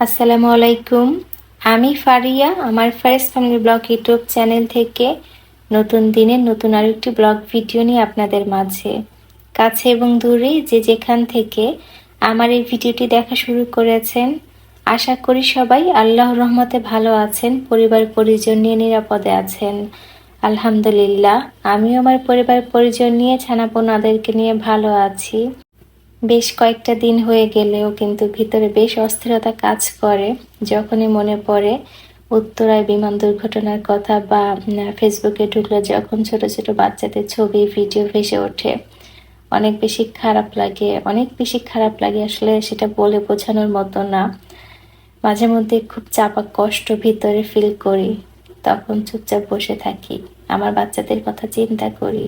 আসসালামু আলাইকুম। আমি ফারিয়া, আমার forest family blog YouTube channel থেকে নতুন দিনের নতুন আরও একটি ব্লগ ভিডিও নিয়ে আপনাদের মাঝে। কাছে এবং দূরে যে যেখান থেকে আমার এই ভিডিওটি দেখা শুরু করেছেন, আশা করি সবাই আল্লাহ রহমতে ভালো আছেন, পরিবার পরিজন নিয়ে নিরাপদে আছেন। আলহামদুলিল্লাহ, আমিও আমার পরিবার পরিজন নিয়ে ছানাপোনাদেরকে নিয়ে ভালো আছি। বেশ কয়েকটা দিন হয়ে গেলেও কিন্তু ভিতরে বেশ অস্থিরতা কাজ করে। যখনই মনে পড়ে উত্তরায় বিমান দুর্ঘটনার কথা বা ফেসবুকে ঢুকলে যখন ছোট ছোট বাচ্চাদের ছবি, ভিডিও ভেসে ওঠে, অনেক বেশি খারাপ লাগে। অনেক বেশি খারাপ লাগে আসলে সেটা বলে বোঝানোর মতো না। মাঝে মধ্যে খুব চাপা কষ্ট ভিতরে ফিল করি। তখন চুপচাপ বসে থাকি। আমার বাচ্চাদের কথা চিন্তা করি।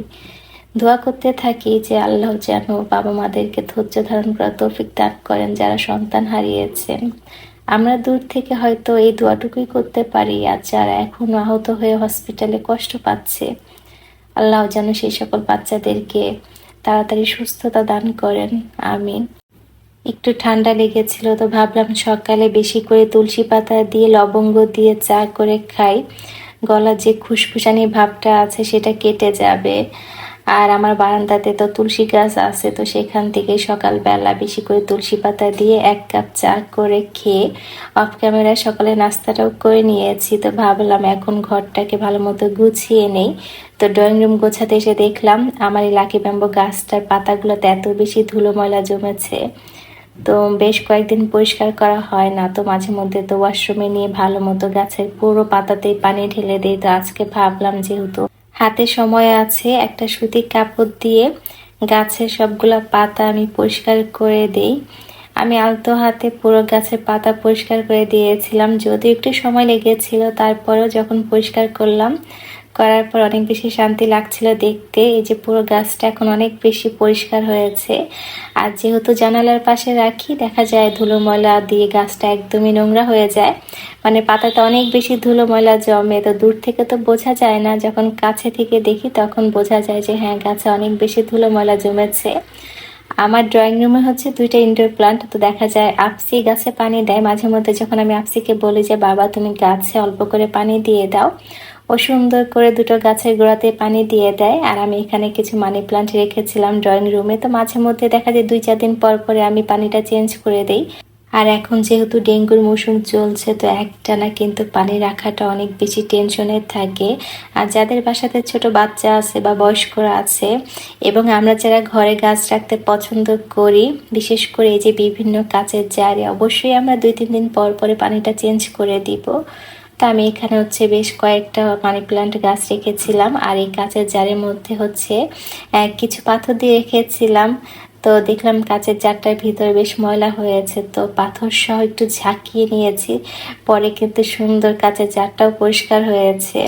দোয়া করতে থাকি যে আল্লাহ যেন বাবা মাদেরকে ধৈর্য ধারণ করা তৌফিক দান করেন যারা সন্তান হারিয়েছেন। আমরা দূর থেকে হয়তো এই দোয়াটুকুই করতে পারি আর যারা এখনও আহত হয়ে হসপিটালে কষ্ট পাচ্ছে, আল্লাহ যেন সেই সকল বাচ্চাদেরকে তাড়াতাড়ি সুস্থতা দান করেন। আমিন। একটু ঠান্ডা লেগেছিল তো ভাবলাম সকালে বেশি করে তুলসী পাতা দিয়ে লবঙ্গ দিয়ে চা করে খাই। গলা যে খুসখুসানি ভাবটা আছে সেটা কেটে যাবে। আর আমার বারান্দাতে তো তুলসী গাছ আছে, তো সেখান থেকে সকালবেলা বেশি করে তুলসী পাতা দিয়ে এক কাপ চা করে খেয়ে অফ ক্যামেরায় সকালে নাস্তাটাও করে নিয়েছি। তো ভাবলাম এখন ঘরটাকে ভালো মতো গুছিয়ে নেই। তো ড্রয়িং রুম গোছাতে এসে দেখলাম আমার এই লাকি ব্যাম্বো গাছটার পাতাগুলোতে এত বেশি ধুলো ময়লা জমেছে। তো বেশ কয়েকদিন পরিষ্কার করা হয় না, তো মাঝে মধ্যে তো ওয়াশরুমে নিয়ে ভালো মতো গাছের পুরো পাতাতেই পানি ঢেলে দিই। তো আজকে ভাবলাম যেহেতু হাতে সময় আছে, একটা সুতির কাপড় দিয়ে গাছের সবগুলা পাতা আমি পরিষ্কার করে দেই। আমি আলতো হাতে পুরো গাছের পাতা পরিষ্কার করে দিয়েছিলাম। যদিও একটু সময় লেগেছিল, তারপরেও যখন পরিষ্কার করলাম করার পর অনেক বেশি শান্তি লাগছিল দেখতে। এই যে পুরো গাছটা এখন অনেক বেশি পরিষ্কার হয়েছে। আর যেহেতু জানালার পাশে রাখি, দেখা যায় ধুলো ময়লা দিয়ে গাছটা একদমই নোংরা হয়ে যায়। মানে পাতাতে অনেক বেশি ধুলো ময়লা জমে, তো দূর থেকে তো বোঝা যায় না। যখন কাছে থেকে দেখি, তখন বোঝা যায় যে হ্যাঁ গাছে অনেক বেশি ধুলো ময়লা জমেছে। আমার ড্রয়িং রুমে হচ্ছে দুইটা ইনডোর প্লান্ট তো দেখা যায় আপসি গাছে পানি দেয়। মাঝে মধ্যে যখন আমি আপসিকে বলি যে, বাবা, তুমি গাছে অল্প করে পানি দিয়ে দাও। ও সুন্দর করে দুটো গাছের গোড়াতে পানি দিয়ে দেয়। আর আমি এখানে কিছু মানি প্লান্ট রেখেছিলাম ড্রয়িং রুমে তো মাঝে মধ্যে দেখা যায় দুই, চার দিন পর পরে আমি পানিটা চেঞ্জ করে দেই। আর এখন যেহেতু ডেঙ্গুর মৌসুম চলছে, তো একটানা কিন্তু পানি রাখাটা অনেক বেশি টেনশনের থাকে। আর যাদের বাসাতে ছোট বাচ্চা আছে বা বয়স্করা আছে, এবং আমরা যারা ঘরে গাছ রাখতে পছন্দ করি, বিশেষ করে এই যে বিভিন্ন কাচের জারে, অবশ্যই আমরা দুই, তিন দিন পর পরে পানিটা চেঞ্জ করে দিব। তো আমি এখানে হচ্ছে বেশ কয়েকটা মানি প্লান্ট গাছ রেখেছিলাম। আর এই গাছের জারের মধ্যে হচ্ছে কিছু পাথর দিয়ে রেখেছিলাম। তো দেখলাম কাঁচের জারটার ভিতরে বেশ ময়লা হয়েছে। তো পাথর সহ একটু ঝাঁকিয়ে নিয়েছি। পরে কিন্তু সুন্দর কাঁচের জারটাও পরিষ্কার হয়েছে।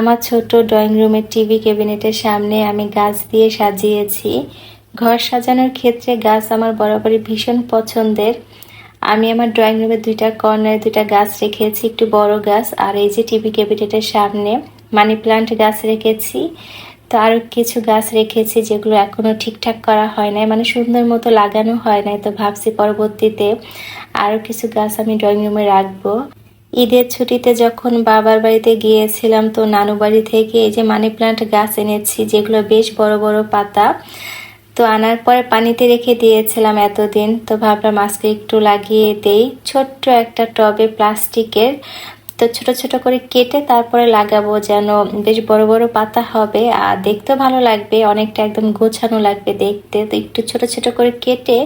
আমার ছোট ড্রয়িং রুমের টিভি ক্যাবিনেটের সামনে আমি গাছ দিয়ে সাজিয়েছি। ঘর সাজানোর ক্ষেত্রে গাছ আমার বরাবরই ভীষণ পছন্দের। আমি আমার ড্রয়িং রুমের দুইটা কর্নারে দুইটা গাছ রেখেছি, একটু বড় গাছ আর এই যে টিভি ক্যাবিনেটের সামনে মানি প্লান্ট গাছ রেখেছি। তো আরও কিছু গাছ রেখেছি যেগুলো এখনও ঠিকঠাক করা হয় নাই মানে সুন্দর মতো লাগানো হয় নাই। তো ভাবছি পরবর্তীতে আরও কিছু গাছ আমি ড্রয়িং রুমে রাখব। ঈদের ছুটিতে যখন বাবার বাড়িতে গিয়েছিলাম, তো নানু বাড়ি থেকে এই যে মানি প্লান্ট গাছ এনেছি, যেগুলো বেশ বড় বড় পাতা, তো আনার পরে পানিতে রেখে দিয়েছিলাম এতদিন। তো ভাবলাম আজকে একটু লাগিয়ে দেই। ছোট্ট একটা টবে প্লাস্টিকের, তো ছোট ছোট করে কেটে তারপরে লাগাবো যেন বেশ বড় বড় পাতা হবে। আর দেখতেও ভালো লাগবে, অনেকটা একদম গোছানো লাগবে দেখতে। তো একটু ছোট ছোট করে কেটে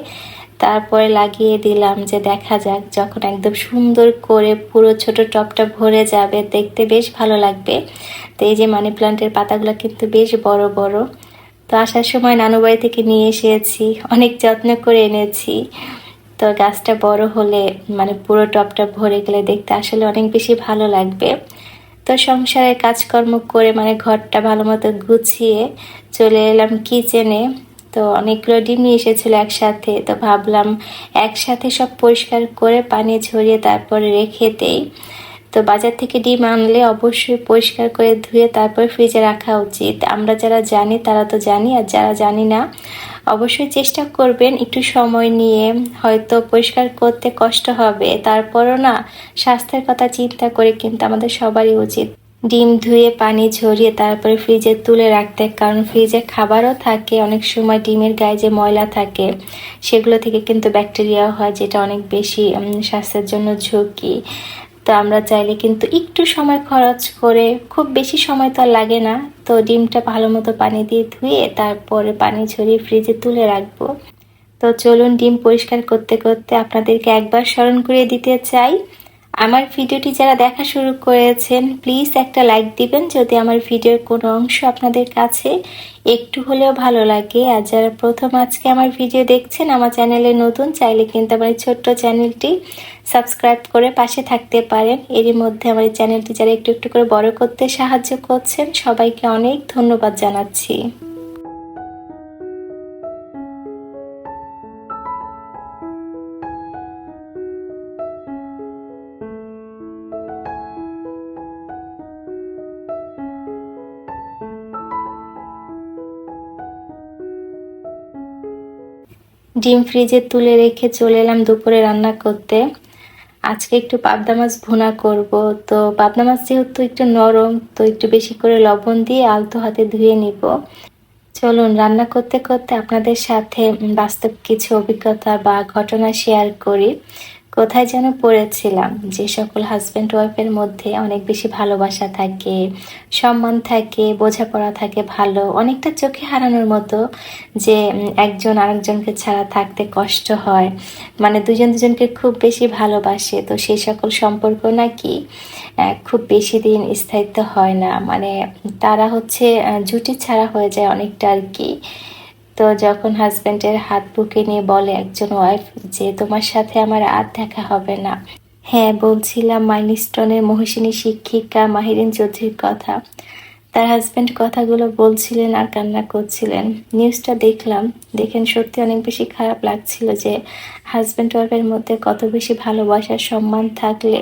তারপরে লাগিয়ে দিলাম যে দেখা যাক, যখন একদম সুন্দর করে পুরো ছোট টবটা ভরে যাবে, দেখতে বেশ ভালো লাগবে। তো এই যে মানি প্লান্টের পাতাগুলো কিন্তু বেশ বড় বড়। তো আসার সময় নানু বাড়ি থেকে নিয়ে এসেছি, অনেক যত্ন করে এনেছি। তো গাছটা বড় হলে মানে পুরো টবটা ভরে গেলে দেখতে আসলে অনেক বেশি ভালো লাগবে। তো সংসারের কাজকর্ম করে মানে ঘরটা ভালো মতো গুছিয়ে চলে এলাম কিচেনে তো অনেকগুলো ডিম নিয়ে এসেছিল একসাথে। তো ভাবলাম একসাথে সব পরিষ্কার করে পানি ঝরিয়ে তারপরে রেখে দেই। তো বাজার থেকে ডিম আনলে অবশ্যই পরিষ্কার করে ধুয়ে তারপর ফ্রিজে রাখা উচিত। আমরা যারা জানি তারা তো জানি, আর যারা জানি না, অবশ্যই চেষ্টা করবেন একটু সময় নিয়ে হয়তো পরিষ্কার করতে কষ্ট হবে। তারপরও না স্বাস্থ্যের কথা চিন্তা করে কিন্তু আমাদের সবারই উচিত। ডিম ধুয়ে, পানি ঝরিয়ে তারপরে ফ্রিজে তুলে রাখতে, কারণ ফ্রিজে খাবারও থাকে, অনেক সময় ডিমের গায়ে যে ময়লা থাকে, সেগুলো থেকে কিন্তু ব্যাকটেরিয়া হয়, যেটা অনেক বেশি স্বাস্থ্যের জন্য ঝুঁকি। তো আমরা চাইলে কিন্তু একটু সময় খরচ করে, খুব বেশি সময় তো লাগে না, তো ডিমটা ভালো মতো পানি দিয়ে ধুয়ে তারপরে পানি ঝরিয়ে ফ্রিজে তুলে রাখব। তো চলুন ডিম পরিষ্কার করতে করতে আপনাদেরকে একবার স্মরণ করিয়ে দিতে চাই। আমার ভিডিওটি যারা দেখা শুরু করেছেন প্লিজ একটা লাইক দিবেন যদি আমার ভিডিওর কোনো অংশ আপনাদের কাছে একটু হলেও ভালো লাগে। আর যারা প্রথম আজকে আমার ভিডিও দেখছেন, আমার চ্যানেলে নতুন, চাইলে কিন্তু আমার ছোট্ট চ্যানেলটি সাবস্ক্রাইব করে পাশে থাকতে পারেন। এরই মধ্যে আমার চ্যানেলটি যারা একটু একটু করে বড় করতে সাহায্য করছেন, সবাইকে অনেক ধন্যবাদ জানাচ্ছি। ডিম ফ্রিজে তুলে রেখে চলে এলাম দুপুরে রান্না করতে। আজকে একটু পাবদা মাছ ভুনা করব। তো পাবদা মাছ যেহেতু একটু নরম, তো একটু বেশি করে লবণ দিয়ে আলতো হাতে ধুয়ে নিব। চলুন, রান্না করতে করতে আপনাদের সাথে বাস্তব কিছু অভিজ্ঞতা বা ঘটনা শেয়ার করি। কোথায় যেন পড়েছিলাম, যে সকল হাজব্যান্ড ওয়াইফের মধ্যে অনেক বেশি ভালোবাসা থাকে, সম্মান থাকে, বোঝাপড়া থাকে, ভালো, অনেকটা চোখে হারানোর মতো যে একজন আরেকজনকে ছাড়া থাকতে কষ্ট হয়। মানে দুজন দুজনকে খুব বেশি ভালোবাসে, তো সেই সকল সম্পর্ক নাকি খুব বেশি দিন স্থায়িত্ব হয় না। মানে তারা হচ্ছে জুটি ছাড়া হয়ে যায় অনেকটা আর কি। তো যখন হাজব্যান্ডের হাত বুকে নিয়ে বলে একজন ওয়াইফ যে তোমার সাথে আমার আর দেখা হবে না। হ্যাঁ বলছিলাম মাইলস্টোনের মহিষিনী শিক্ষিকা মাহিরিন চৌধুরীর কথা। তার হাজব্যান্ড কথাগুলো বলছিলেন আর কান্না করছিলেন। নিউজটা দেখলাম দেখেন সত্যি অনেক বেশি খারাপ লাগছিল যে হাজব্যান্ড ওয়াইফের মধ্যে কত বেশি ভালোবাসার সম্মান থাকলে।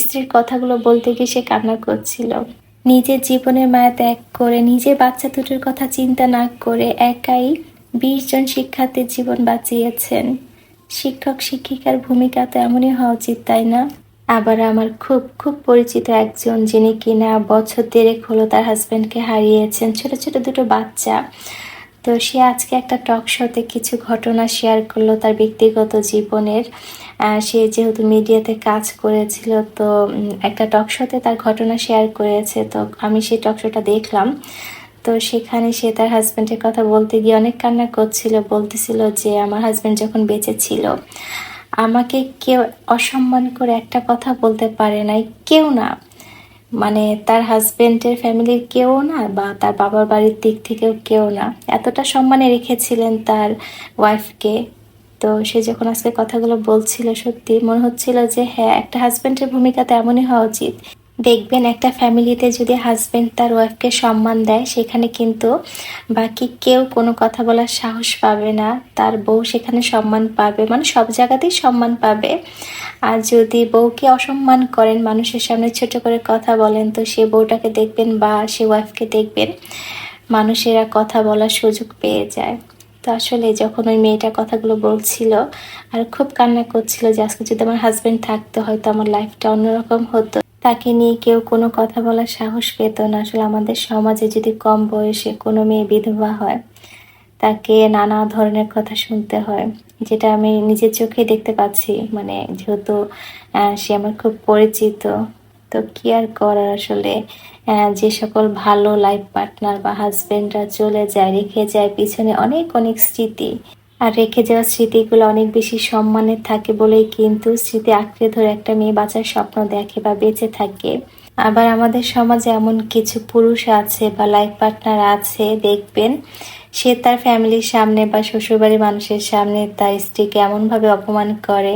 স্ত্রীর কথাগুলো বলতে গিয়ে সে কান্না করছিল। নিজের জীবনের মায়া ত্যাগ করে, নিজের বাচ্চা দুটোর কথা চিন্তা না করে একাই বিশ জন শিক্ষার্থীর জীবন বাঁচিয়েছেন। শিক্ষক, শিক্ষিকার ভূমিকা তো এমনই হওয়া উচিত, তাই না? আবার আমার খুব খুব পরিচিত একজন যিনি কিনা বছর দেড়েক হলো তার হাজব্যান্ডকে হারিয়েছেন, ছোট ছোট দুটো বাচ্চা। তো সে আজকে একটা টক শোতে কিছু ঘটনা শেয়ার করল তার ব্যক্তিগত জীবনের। সে যেহেতু মিডিয়াতে কাজ করেছিল, তো একটা টক শোতে তার ঘটনা শেয়ার করেছে, তো আমি সেই টক শোটা দেখলাম। তো সেখানে সে তার হাজব্যান্ডের কথা বলতে গিয়ে অনেক কান্না করছিল, বলতেছিল যে, আমার হাজব্যান্ড যখন বেঁচে ছিল, আমাকে কেউ অসম্মান করে একটা কথা বলতে পারে নাই, কেউ না। মানে তার হাজবেন্ডের ফ্যামিলির কেউ না, বা তার বাবার বাড়ির দিক থেকেও কেউ না। এতটা সম্মানে রেখেছিলেন তার ওয়াইফকে তো সে যখন আজকে কথাগুলো বলছিল সত্যি, মনে হচ্ছিল যে হ্যাঁ একটা হাজব্যান্ডের ভূমিকা তো এমনই হওয়া উচিত। দেখবেন একটা ফ্যামিলিতে যদি হাজব্যান্ড তার ওয়াইফকে সম্মান দেয়, সেখানে কিন্তু বাকি কেউ কোনো কথা বলার সাহস পাবে না। তার বউ সেখানে সম্মান পাবে মানে সব জায়গাতেই সম্মান পাবে। আর যদি বউকে অসম্মান করেন, মানুষের সামনে ছোট করে কথা বলেন, তো সে বউটাকে দেখবেন বা সে ওয়াইফকে দেখবেন, মানুষেরা কথা বলার সুযোগ পেয়ে যায়। তো আসলে যখন ওই মেয়েটা কথাগুলো বলছিল আর খুব কান্না করছিল যে আজকে যদি আমার হাজব্যান্ড থাকতো, হয়তো আমার লাইফটা অন্যরকম হতো। তাকে নিয়ে কেউ কোনো কথা বলার সাহস পেত না। আসলে আমাদের সমাজে যদি কম বয়সে কোনো মেয়ে বিধবা হয়, তাকে নানা ধরনের কথা শুনতে হয়, যেটা আমি নিজের চোখে দেখতে পাচ্ছি। মানে যেহেতু সে আমার খুব পরিচিত তো কি আর করার? আসলে যে সকল ভালো লাইফ পার্টনার বা হাজবেন্ডরা চলে যায়, রেখে যায়, পিছনে অনেক অনেক স্মৃতি। আর রেখে যাওয়া স্মৃতিগুলো অনেক বেশি সম্মানের থাকে বলেই কিন্তু স্মৃতি আঁকড়ে ধরে একটা মেয়ে বাঁচার স্বপ্ন দেখে বা বেঁচে থাকে। আবার আমাদের সমাজে এমন কিছু পুরুষ আছে বা লাইফ পার্টনার আছে, দেখবেন, সে তার ফ্যামিলির সামনে বা শ্বশুরবাড়ির মানুষের সামনে তার স্ত্রীকে এমনভাবে অপমান করে,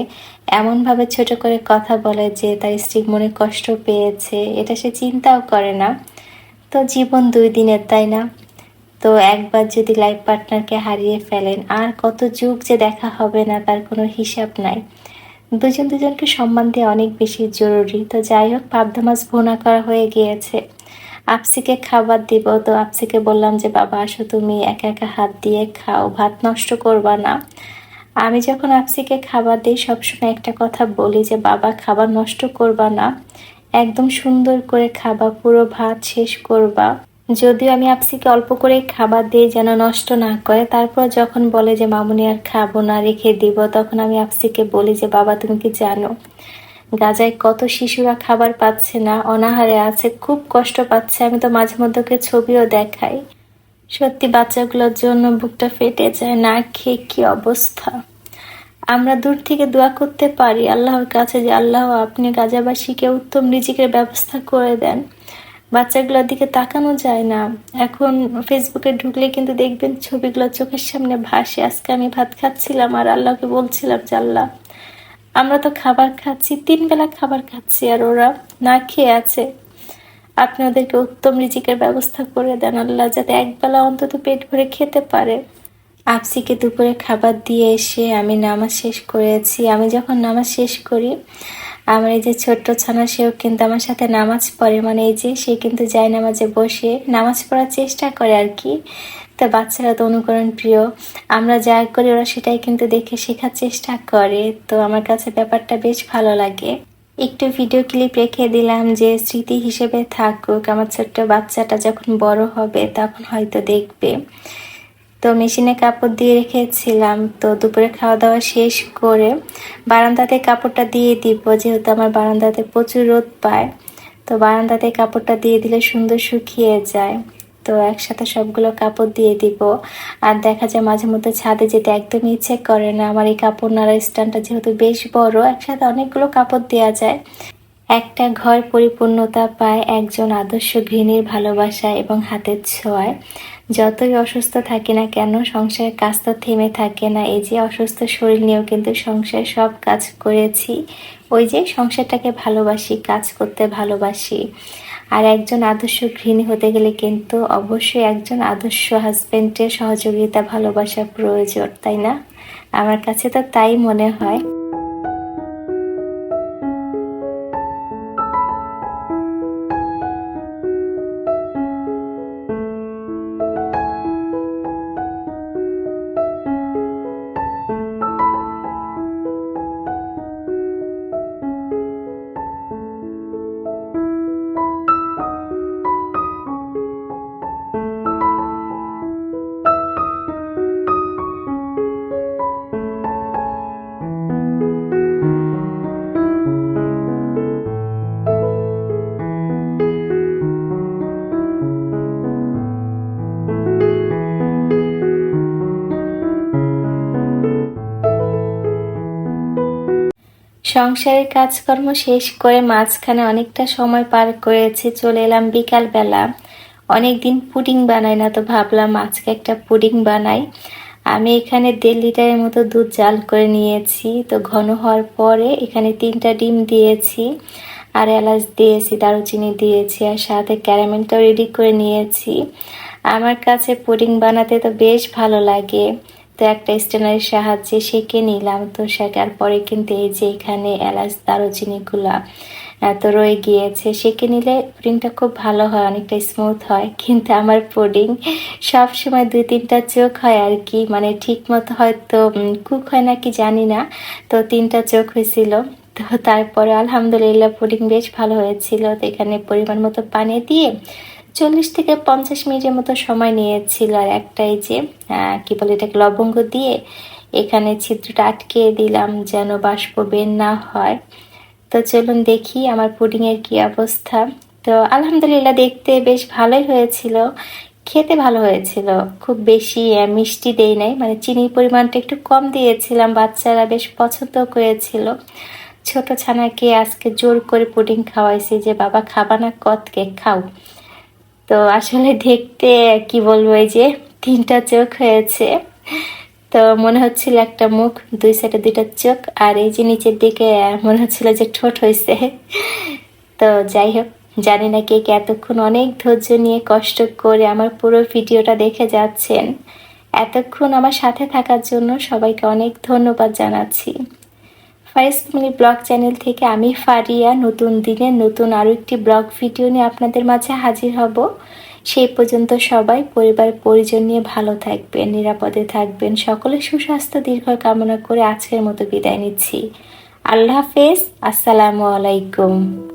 এমনভাবে ছোট করে কথা বলে যে তার স্ত্রী মনে কষ্ট পেয়েছে, এটা সে চিন্তাও করে না। তো জীবন দুই দিনের, তাই না? তো একবার যদি লাইফ পার্টনারকে হারিয়ে ফেলেন, আর কত যুগ যে দেখা হবে না, তার কোনো হিসাব নাই। দুজন দুজনকে সম্মান দেওয়া অনেক বেশি জরুরি। তো যাই হোক পাবদা মাছ ভুনা করা হয়ে গিয়েছে। আপসিকে খাবার দিব। তো আপসিকে বললাম যে, বাবা, আসো তুমি একা একা হাত দিয়ে খাও, ভাত নষ্ট করবা না। আমি যখন আপসিকে খাবার দিই, সবসময় একটা কথা বলি যে, বাবা, খাবার নষ্ট করবা না। একদম সুন্দর করে খাবা, পুরো ভাত শেষ করবা। যদিও আমি আপসিকে অল্প করে খাবার দিই যেন নষ্ট না করে, তারপর যখন বলে যে, মামুনি, আর খাব না, রেখে দিব, তখন আমি আপসিকে বলি যে, বাবা, তুমি কি জানো, গাজায় কত শিশুরা খাবার পাচ্ছে না, অনাহারে আছে, খুব কষ্ট পাচ্ছে। আমি তো মাঝে মধ্যে ছবিও দেখাই। সত্যি, বাচ্চাগুলোর জন্য বুকটা ফেটে যায়, না খেয়ে কি অবস্থা? আমরা দূর থেকে দোয়া করতে পারি, আল্লাহর কাছে যে, আল্লাহ, আপনি গাজাবাসীকে উত্তম রিজিকের ব্যবস্থা করে দেন। বাচ্চাগুলোর দিকে তাকানো যায় না। এখন ফেসবুকে ঢুকলে কিন্তু দেখবেন ছবিগুলো চোখের সামনে ভাসে। আজকে আমি ভাত খাচ্ছিলাম আর আল্লাহকে বলছিলাম যে, আল্লাহ, আমরা তো খাবার খাচ্ছি তিন বেলা খাবার খাচ্ছি আর ওরা না খেয়ে আছে। আপনি ওদেরকে উত্তম রিজিকের ব্যবস্থা করে দেন। আল্লাহ যাতে একবেলা অন্তত পেট ভরে খেতে পারে। আপসিকে দুপুরে খাবার দিয়ে এসে আমি নামাজ শেষ করেছি। আমি যখন নামাজ শেষ করি আমার এই যে ছোট্ট ছানা, সেও কিন্তু আমার সাথে নামাজ পড়ে। মানে এই যে সে কিন্তু যায় নামাজে বসে নামাজ পড়ার চেষ্টা করে আর কি। তো বাচ্চারা তো অনুকরণ প্রিয়। আমরা যা করি ওরা সেটাই কিন্তু দেখে শেখার চেষ্টা করে। তো আমার কাছে ব্যাপারটা বেশ ভালো লাগে। একটু ভিডিও ক্লিপ রেখে দিলাম যে স্মৃতি হিসেবে থাকুক। আমার ছোট্ট বাচ্চাটা যখন বড় হবে তখন হয়তো দেখবে। তো মেশিনে কাপড় দিয়ে রেখেছিলাম। তো দুপুরে খাওয়া দাওয়া শেষ করে বারান্দাতে কাপড়টা দিয়ে দিব, যেহেতু আমার বারান্দাতে প্রচুর রোদ পায়। তো বারান্দাতে কাপড়টা দিয়ে দিলে সুন্দর শুকিয়ে যায়। তো একসাথে সবগুলো কাপড় দিয়ে দিব। আর দেখা যায় মাঝে মধ্যে ছাদে যেতে একদমই ইচ্ছে করে না। আমার এই কাপড় নাড়া স্ট্যান্ডটা যেহেতু বেশ বড়, একসাথে অনেকগুলো কাপড় দেওয়া যায়। একটা ঘর পরিপূর্ণতা পায়, একজন আদর্শ গৃহিণীর ভালোবাসা এবং হাতের ছোঁয়ায়। যতই অসুস্থ থাকি না কেন, সংসারের কাজ তো থেমে থাকে না। এই যে অসুস্থ শরীর নিয়েও কিন্তু সংসার সব কাজ করেছি। ওই যে সংসারটাকে ভালোবাসি, কাজ করতে ভালোবাসি। আর একজন আদর্শ গৃহিণী হতে গেলে কিন্তু অবশ্যই একজন আদর্শ হাজব্যান্ডের সহযোগিতা, ভালোবাসা প্রয়োজন, তাই না? আমার কাছে তো তাই মনে হয়। সংসারের কাজকর্ম শেষ করে মাঝখানে অনেকটা সময় পার করেছি, চলে এলাম বিকালবেলা। অনেক দিন পুডিং বানাই না তো ভাবলাম আজকে একটা পুডিং বানাই। আমি এখানে দেড় লিটারের মতো দুধ জাল করে নিয়েছি, তো ঘন হওয়ার পরে এখানে তিনটা ডিম দিয়েছি, আর এলাচ দিয়েছি, দারুচিনি দিয়েছি, আর সাথে ক্যারামেলটাও রেডি করে নিয়েছি। আমার কাছে পুডিং বানাতে তো বেশ ভালো লাগে। তো একটা স্টেনারের সাহায্যে সেঁকে নিলাম তো শেখার পরে কিন্তু এই যে এখানে এলাচ দারুচিনিগুলা তো রয়ে গিয়েছে। সেঁকে নিলে পুডিংটা খুব ভালো হয়, অনেকটা স্মুথ হয়। কিন্তু আমার পুডিং সব সময় দুই তিনটা চোখ হয় আর কি। মানে ঠিক মতো হয়তো কুক হয় না কি জানি না, তো তিনটা চোখ হয়েছিল। তো তারপরে আলহামদুলিল্লাহ পুডিং বেশ ভালো হয়েছিল। তো এখানে পরিমাণ মতো পানি দিয়ে চল্লিশ থেকে পঞ্চাশ মিনিটের মতো সময় নিয়েছিল আর একটাই যে কি বলে এটাকে, লবঙ্গ দিয়ে এখানে ছিদ্রটা আটকে দিলাম যেন বাষ্প বের না হয়। তো চলুন দেখি আমার পুডিংয়ের কি অবস্থা। তো আলহামদুলিল্লাহ দেখতে বেশ ভালোই হয়েছিল, খেতে ভালো হয়েছিল। খুব বেশি মিষ্টি দেই নাই মানে চিনির পরিমাণটা একটু কম দিয়েছিলাম, বাচ্চারা বেশ পছন্দ করেছিল। ছোট ছানাকে আজকে জোর করে পুডিং খাওয়াইছি যে, বাবা, খাবা না খাও। তো আসলে দেখতে, কি বলব, এই যে তিনটা চোখ হয়েছে। তো মনে হচ্ছিল একটা মুখ, দুই সাইডে দুইটা চোখ, আর এই যে নিচের দিকে মনে হচ্ছিল যে ঠোঁট হয়েছে তো যাই হোক, জানি না কে কে এতক্ষণ অনেক ধৈর্য নিয়ে কষ্ট করে আমার পুরো ভিডিওটা দেখে যাচ্ছেন। এতক্ষণ আমার সাথে থাকার জন্য সবাইকে অনেক ধন্যবাদ জানাচ্ছি। ফাইস মিনি ব্লগ চ্যানেল থেকে আমি ফারিয়া। নতুন দিনে নতুন আরও একটি ব্লগ ভিডিও নিয়ে আপনাদের মাঝে হাজির হব। সেই পর্যন্ত সবাই পরিবার পরিজন নিয়ে ভালো থাকবেন, নিরাপদে থাকবেন। সকলে সুস্বাস্থ্য, দীর্ঘ কামনা করে আজকের মতো বিদায় নিচ্ছি। আল্লাহ হাফেজ, আসসালামু আলাইকুম।